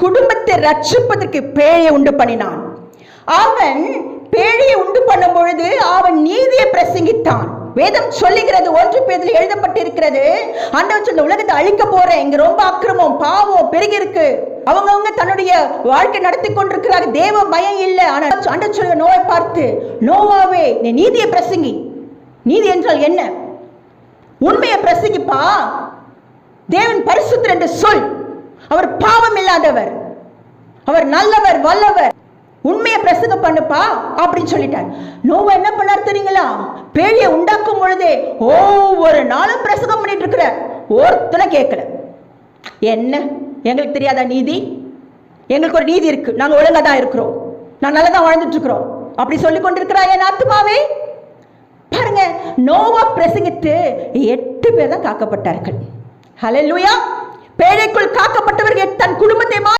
குடும்பத்தை ரட்சிப்பதற்கு பேழையை உண்டு பண்ணினான். அவன் பேழையை உண்டு பண்ணும் பொழுது அவன் நீதியை பிரசங்கித்தான். வேதம் சொல்லுகிறது ஒன்று பேரில் எழுதப்பட்டிருக்கிறது ஆண்டவர் சொல்ல உலகத்தை அழிக்க போறேன் இங்க ரொம்ப அக்கிரமம் பாவம் பெருகி இருக்கு அவங்கவுங்க தன்னுடைய வாழ்க்கை நடத்தி கொண்டிருக்கிறாங்க தேவ பயம் இல்லை. ஆனா ஆண்டவர் சொல்ல நோவை பார்த்து நோவாவே நீ நீதியை பிரசங்கி. நீதி என்றால் என்ன? உண்மையை பிரசங்கிப்பா? தேவன் பரிசுத்தர் என்று சொல். அவர் பாவம் இல்லாதவர் அவர் நல்லவர் வல்லவர். உண்மையை பிரசங்கம் பண்ணுப்பா அப்படின்னு சொல்லிட்டார். நோவா என்ன பண்ணார் தெரியுங்களா? பேழியை உண்டாக்கும் பொழுதே ஒவ்வொரு நாளும் பிரசங்கம் பண்ணிட்டு இருக்கிற ஒருத்தனை கேட்கல. என்ன? எங்களுக்கு தெரியாதா நீதி? எங்களுக்கு ஒரு நீதி இருக்கு. நாங்க ஒழுங்கா தான் இருக்கிறோம். நான் நல்லா தான் வாழ்ந்துட்டு இருக்கிறோம். அப்படி சொல்லி கொண்டிருக்கிறா என் ஆத்மாவே பாருங்க நோவா பிரசங்கித்து எட்டு பேர் தான் காக்கப்பட்டார்கள். ஹalleluya. பேழைக்குள் காக்க என் தன் குடும்பத்தை